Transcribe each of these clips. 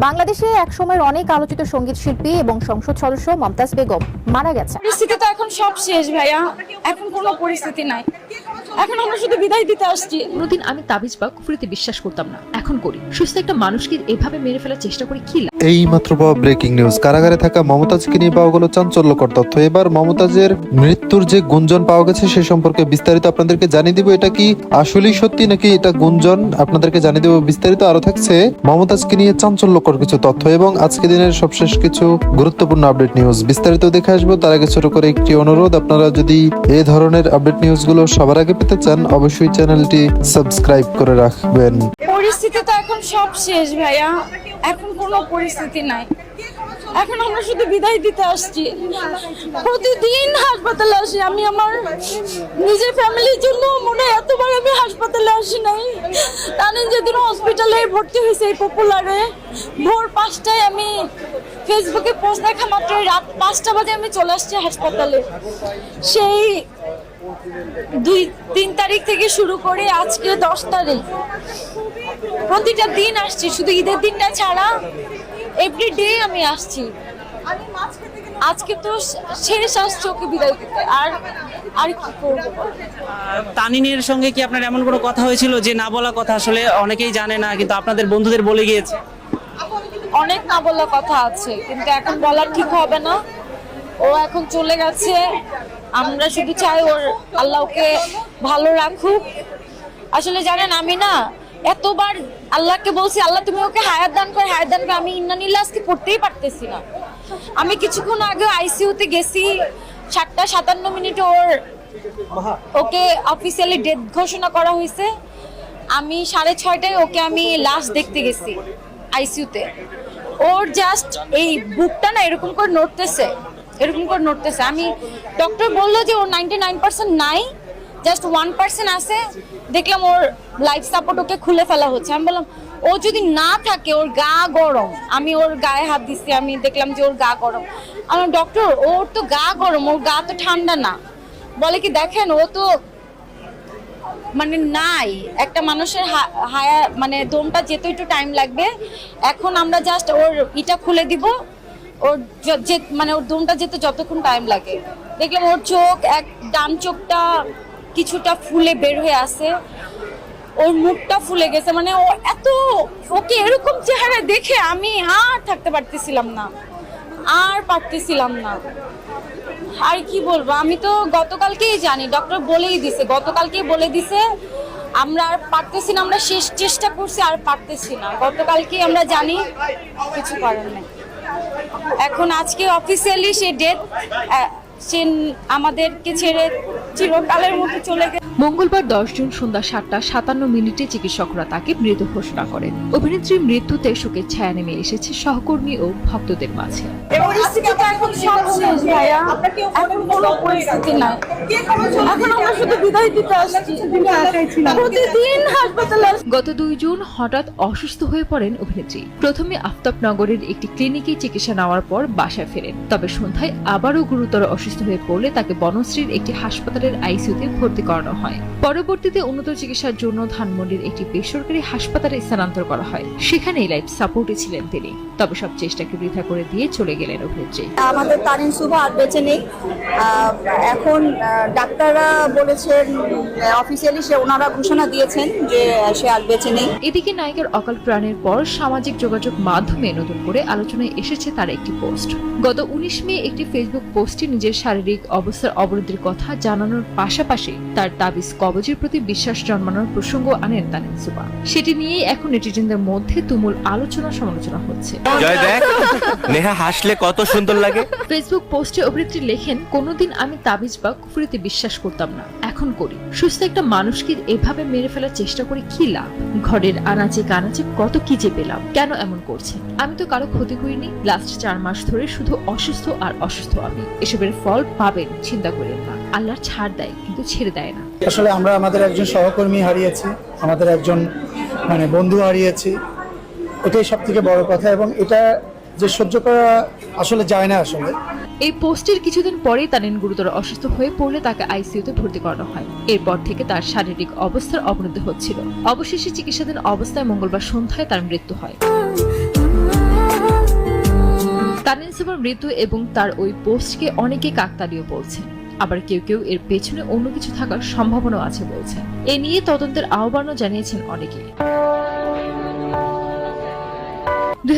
বাংলাদেশে একসময়ের অনেক আলোচিত সংগীত শিল্পী এবং সংসদ সদস্য মমতাজ বেগম মারা গেছেন। পরিস্থিতি তো এখন সব শেষ ভাইয়া। এখন কোনো পরিস্থিতি নাই। এখন আমরা শুধু বিদায় দিতে আসছি। কোনোদিন আমি তাবিজ বা কুফরিতে বিশ্বাস করতাম না। এখন করি। সুস্থ একটা মানুষকে এভাবে মেরে ফেলার চেষ্টা করে কি এই মাত্র পাওয়া ব্রেকিং নিউজ কারাগারে থাকা মমতাজকে নিয়ে পাওয়া গেল চাঞ্চল্যকর তথ্য। এবার মমতাজের মৃত্যুর যে গুঞ্জন পাওয়া গেছে সে সম্পর্কে বিস্তারিত আপনাদেরকে জানিয়ে দিব। এটা কি আসলেই সত্যি নাকি এটা গুঞ্জন? আপনাদেরকে জানিয়ে দেবো বিস্তারিত। আরও থাকছে মমতাজকে নিয়ে চাঞ্চল্যকর কিছু তথ্য এবং আজকে দিনের সবশেষ কিছু গুরুত্বপূর্ণ আপডেট নিউজ বিস্তারিত দেখে আসব। তার আগে ছোট করে একটি অনুরোধ, আপনারা যদি এ ধরনের আপডেট নিউজগুলো সবার আগে পেতে চান, অবশ্যই চ্যানেলটি সাবস্ক্রাইব করে রাখবেন। পরিস্থিতি তো এখন সব শেষ, ভাইয়া। এখন কোনো পরিস্থিতি নাই। এখন আমরা শুধু বিদায় দিতে আসছি। প্রতিদিন হাসপাতালে আসি। আমি আমার নিজের ফ্যামিলির জন্য মনে এতবার আমি হাসপাতালে আসি নাই। জানেন যেদিন হসপিটালে ভর্তি হয়েছে এই পপুলারে ভোর পাঁচটায় আমি ফেসবুকে পোস্ট দেখা মাত্র রাত পাঁচটা বাজে আমি চলে আসছি হাসপাতালে। সেই দুই, তিন তারিখ থেকে শুরু করে আজকে দশ তারিখ। প্রতিটা দিন আসছি। শুধু ঈদের দিনটা ছাড়া এভরি ডে আমি আসছি। আজকে তো শেষ আসছে ওকে বিদায় দিতে। আর আর কি করব? তানিনের সঙ্গে কি আপনার এমন কোনো কথা হয়েছিল যে না বলা কথা আসলে অনেকেই জানে না কিন্তু আপনাদের বন্ধুদের বলে গিয়েছে? অনেক না বলা কথা আছে কিন্তু এখন বলা ঠিক হবে না। ও এখন চলে গেছে। আমরা শুধু চাই ওর আল্লাহকে ভালো রাখুক। আসলে জানেন আমি না এতবার আল্লাহকে বলছি আল্লাহ তুমি ওকে হায়াত দান করে হায়াত দান করে। আমি ইন্নানিল্লা আজকে পড়তেই পারতেছি না। আমি কিছুক্ষণ আগে আইসিইউতে গেছি সাতটা সাতান্ন মিনিটে ওর ওকে অফিসিয়ালি ডেথ ঘোষণা করা হয়েছে। আমি সাড়ে ছয়টায় ওকে আমি লাস্ট দেখতে গেছি আইসিইউতে। ওর জাস্ট এই বুকটা না এরকম করে নড়তেছে এরকম করে নড়তেছে। আমি ডক্টর বলল যে ওর নাইনটি নাইন পার্সেন্ট নাই জাস্ট ওয়ান পার্সেন্ট আছে, দেখলাম ওর লাইফ সাপোর্ট ওকে খুলে ফেলা হচ্ছে। আমি বললাম, ও যদি না থাকে, ওর গা গরম। আমি ওর গায়ে হাত দিচ্ছি আমি দেখলাম যে ওর গা গরম। আমার ডক্টর ওর তো গা গরম, ওর গা তো ঠান্ডা না। বলে কি, দেখেন, ও তো মানে নাই। একটা মানুষের হায়া মানে দমটা যেতে একটু টাইম লাগবে। এখন আমরা জাস্ট ওর ইটা খুলে দিব। ওর যে মানে ওর দমটা যেতে যতক্ষণ টাইম লাগে। দেখলাম ওর চোখ, এক ডান চোখটা কিছুটা ফুলে বের হয়ে আসে। ওর মুখটা ফুলে গেছে মানে ও এত, ওকে এরকম চেহারা দেখে আমি আর থাকতে পারতেছিলাম না, আর পারতেছিলাম না। আর কি বলব, আমি তো গতকালকেই জানি ডক্টর বলেই দিছে, গতকালকেই বলে দিছে, আমরা আর পারতেছি না, আমরা শেষ চেষ্টা করছি, আর পারতেছি না। গতকালকেই আমরা জানি, কিছু করার নেই। এখন আজকে অফিসিয়ালি সে ডেট সে আমাদেরকে ছেড়ে চিরকালের মতো চলে গেছে। মঙ্গলবার দশ জুন সন্ধ্যা সাতটা সাতান্ন মিনিটে চিকিৎসকরা তাকে মৃত ঘোষণা করেন। অভিনেত্রীর মৃত্যুতে শোকের ছায়া নেমে এসেছে সহকর্মী ও ভক্তদের মাঝে। গত দুই জুন হঠাৎ অসুস্থ হয়ে পড়েন অভিনেত্রী। প্রথমে আফতাবনগরের একটি ক্লিনিকে চিকিৎসা নেওয়ার পর বাসায় ফেরেন। তবে সন্ধ্যায় আবারও গুরুতর অসুস্থ হয়ে পড়লে তাকে বনশ্রীর একটি হাসপাতালের আইসিইউতে ভর্তি করানো হয়। পরবর্তীতে উন্নত চিকিৎসার জন্য ধানমন্ডির একটি বেসরকারি হাসপাতালে স্থানান্তর করা হয়। সেখানেই লাইফ সাপোর্টে ছিলেন তিনি। তবে সব চেষ্টাকে বৃথা করে দিয়ে চলে গেলেন অভিনেত্রী। আমাদের তারিন শুভ আর বেঁচে নেই। এখন ডাক্তাররা বলেছেন অফিসিয়ালি সে ওনারা ঘোষণা দিয়েছেন যে সে আর বেঁচে নেই। এদিকে নায়িকার অকাল প্রাণের পর সামাজিক যোগাযোগ মাধ্যমে নতুন করে আলোচনায় এসেছে তার একটি পোস্ট। গত উনিশ মে একটি ফেসবুক পোস্টে নিজের শারীরিক অবস্থার অবনতির কথা জানানোর পাশাপাশি তার তাবিজ কবজের প্রতি বিশ্বাস জন্মানোর প্রসঙ্গ আনেন তানিন সুবা। সেটি নিয়েই এখন নেটিজেনদের মধ্যে তুমুল আলোচনা সমালোচনা হচ্ছে। জয় দেখ। নেহা হাসলে কত সুন্দর লাগে। ফেসবুক পোস্টে অভিনেত্রী লেখেন কোনোদিন আমি তাবিজ বা কুফরিতে বিশ্বাস করতাম না। এখন করি। সুস্থ একটা মানুষকে এভাবে মেরে ফেলার চেষ্টা করে কি লাভ? ঘরের আনাচে কানাচে কত কি যে পেলাম। কেন এমন করছে? আমি তো কারও ক্ষতি করিনি। লাস্ট চার মাস ধরে শুধু অসুস্থ আর অসুস্থ আমি। এসবের ফল পাবেন চিন্তা করেন না। আল্লাহ ছাড় দেয় কিন্তু ছেড়ে দেয় না। আসলে আমরা আমাদের একজন সহকর্মী হারিয়েছি, আমাদের একজন মানে বন্ধু হারিয়েছি। এটাই সব থেকে বড় কথা এবং এটা যে সহ্য করা আসলে যায় না আসলে। এই পোস্টের কিছুদিন পরেই তানিন গুরুতর অসুস্থ হয়ে পড়লে তাকে আইসিইউতে ভর্তি করানো হয়। এরপর থেকে তার শারীরিক অবস্থার অবনতি হচ্ছিল। অবশেষে চিকিৎসাধীন অবস্থায় মঙ্গলবার সন্ধ্যায় তার মৃত্যু হয়। তানিন সুমার মৃত্যু এবং তার ওই পোস্টকে অনেকে কাকতালীয় বলছেন। আবার কেউ কেউ এর পেছনে অন্য কিছু থাকার সম্ভাবনাও আছে বলছেন এ নিয়ে তদন্তের আহ্বানও জানিয়েছেন অনেকে। দুই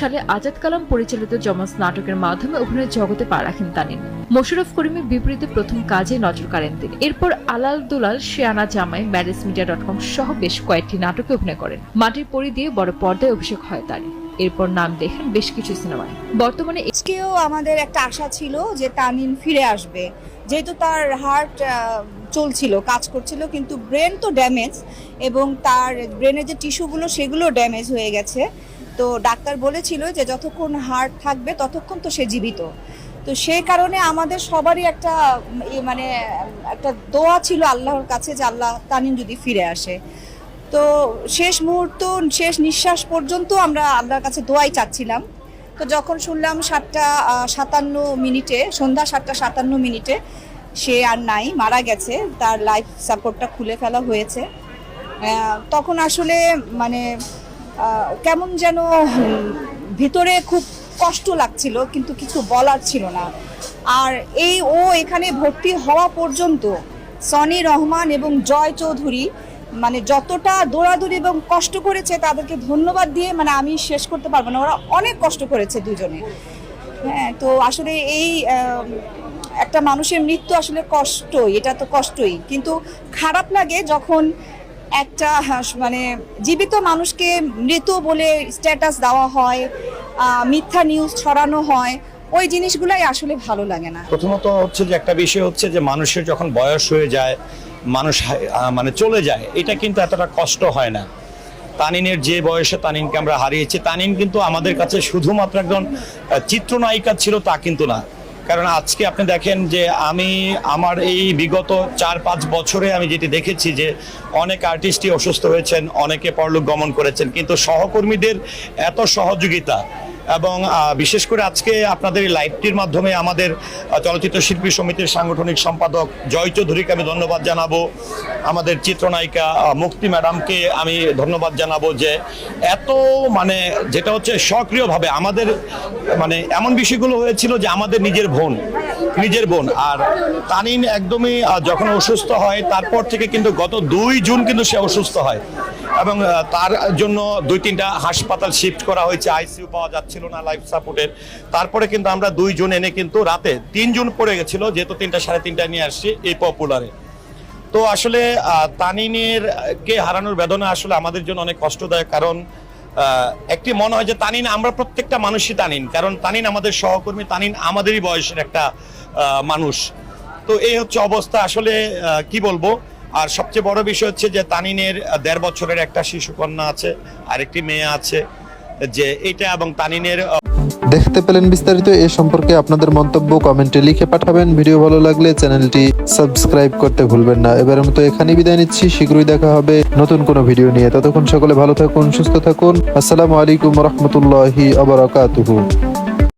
সালে আজাদ কালাম পরিচালিত জমজ নাটকের মাধ্যমে অভিনয় জগতে পা রাখেন তানিন মোশাররফ করিমের বিপরীতে প্রথম কাজে নজর কাড়েন তিনি। এরপর আলাল দুলাল, শেয়ানা জামাই ম্যারেজ মিডিয়া ডট কম সহ বেশ কয়েকটি নাটকে অভিনয় করেন। মাটির পরি দিয়ে বড় পর্দায় অভিষেক হয় তার এরপর নাম দেখেন বেশ কিছু সিনেমায়। বর্তমানে আজকেও আমাদের একটা আশা ছিল যে তানিন ফিরে আসবে। যেহেতু তার হার্ট চলছিল, কাজ করছিল, কিন্তু ব্রেন তো ড্যামেজ এবং তার ব্রেনের যে টিস্যুগুলো সেগুলো ড্যামেজ হয়ে গেছে। তো ডাক্তার বলেছিল যে যতক্ষণ হার্ট থাকবে, ততক্ষণ তো সে জীবিত। তো সেই কারণে আমাদের সবারই একটা মানে একটা দোয়া ছিল আল্লাহর কাছে যে আল্লাহ তানিন যদি ফিরে আসে। তো শেষ মুহূর্ত, শেষ নিঃশ্বাস পর্যন্ত আমরা আল্লাহর কাছে দোয়াই চাচ্ছিলাম। তো যখন শুনলাম সাতটা সাতান্ন মিনিটে, সন্ধ্যা সাতটা সাতান্ন মিনিটে সে আর নাই, মারা গেছে, তার লাইফ সাপোর্টটা খুলে ফেলা হয়েছে। তখন আসলে মানে কেমন যেন ভিতরে খুব কষ্ট লাগছিল, কিন্তু কিছু বলার ছিল না। আর এই ও এখানে ভর্তি হওয়া পর্যন্ত সনি রহমান এবং জয় চৌধুরী মানে যতটা দৌড়াদৌড়ি এবং কষ্ট করেছে তাদেরকে ধন্যবাদ দিয়ে মানে আমি শেষ করতে পারব না। ওরা অনেক কষ্ট করেছে দুজনে। হ্যাঁ তো আসলে এই একটা মানুষের মৃত্যু আসলে কষ্টই, এটা তো কষ্টই। কিন্তু খারাপ লাগে যখন একটা হাস- মানে জীবিত মানুষকে মৃত বলে স্ট্যাটাস দেওয়া হয় মিথ্যা নিউজ ছড়ানো হয়, ওই জিনিসগুলাই আসলে ভালো লাগে না। প্রথমত হচ্ছে যে একটা বিষয় হচ্ছে যে মানুষের যখন বয়স হয়ে যায় মানুষ মানে চলে যায়, এটা কিন্তু এতটা কষ্ট হয় না। তানিনের যে বয়সে তানিনকে আমরা হারিয়েছি, তানিন কিন্তু আমাদের কাছে শুধুমাত্র একজন চিত্রনায়িকা ছিল তা কিন্তু না। কারণ আজকে আপনি দেখেন যে আমি আমার এই বিগত চার পাঁচ বছরে আমি যেটি দেখেছি যে অনেক আর্টিস্টই অসুস্থ হয়েছেন, অনেকে পরলোক গমন করেছেন, কিন্তু সহকর্মীদের এত সহযোগিতা এবং বিশেষ করে আজকে আপনাদের এই লাইভটির মাধ্যমে আমাদের চলচ্চিত্র শিল্পী সমিতির সাংগঠনিক সম্পাদক জয় চৌধুরীকে আমি ধন্যবাদ জানাব। আমাদের চিত্রনায়িকা মুক্তি ম্যাডামকে আমি ধন্যবাদ জানাব যে এত মানে যেটা হচ্ছে সক্রিয়ভাবে আমাদের মানে এমন বিষয়গুলো হয়েছিল যে আমাদের নিজের বোন নিজের বোন। আর তানিন একদমই যখন অসুস্থ হয়, তারপর থেকে কিন্তু গত দুই জুন কিন্তু সে অসুস্থ হয়। এবং তার জন্য দুই তিনটা হাসপাতাল শিফট করা হয়েছে আইসিইউ পাওয়া যাচ্ছিল না লাইফ সাপোর্টের তারপরে কিন্তু আমরা দুই জুন এনে কিন্তু রাতে তিন জুন পড়ে গেছিল, যেহেতু তিনটা, সাড়ে তিনটায় নিয়ে আসছি এই পপুলারে তো আসলে তানিনের কে হারানোর বেদনা আসলে আমাদের জন্য অনেক কষ্টদায়ক, কারণ একটি মনে হয় যে তানিন, আমরা প্রত্যেকটা মানুষই তানিন, কারণ তানিন আমাদের সহকর্মী, তানিন আমাদেরই বয়সের একটা মানুষ। তো এই হচ্ছে অবস্থা, আসলে কি বলব? আর সবচেয়ে বড় বিষয় হচ্ছে যে তানিনের দেড় বছরের একটা শিশু কন্যা আছে, আরেকটি মেয়ে আছে, যে এটা এবং তানিনের দেখতে পেলেন বিস্তারিত এ সম্পর্কে আপনাদের মন্তব্য কমেন্টে লিখে পাঠাবেন। ভিডিও ভালো লাগলে চ্যানেলটি সাবস্ক্রাইব করতে ভুলবেন না। এবারের মতো এখানেই বিদায় নিচ্ছি। শীঘ্রই দেখা হবে নতুন কোনো ভিডিও নিয়ে। ততক্ষণ সকলে ভালো থাকুন, সুস্থ থাকুন। আসসালামু আলাইকুম রহমতুল্লাহি আবরাকাতুহু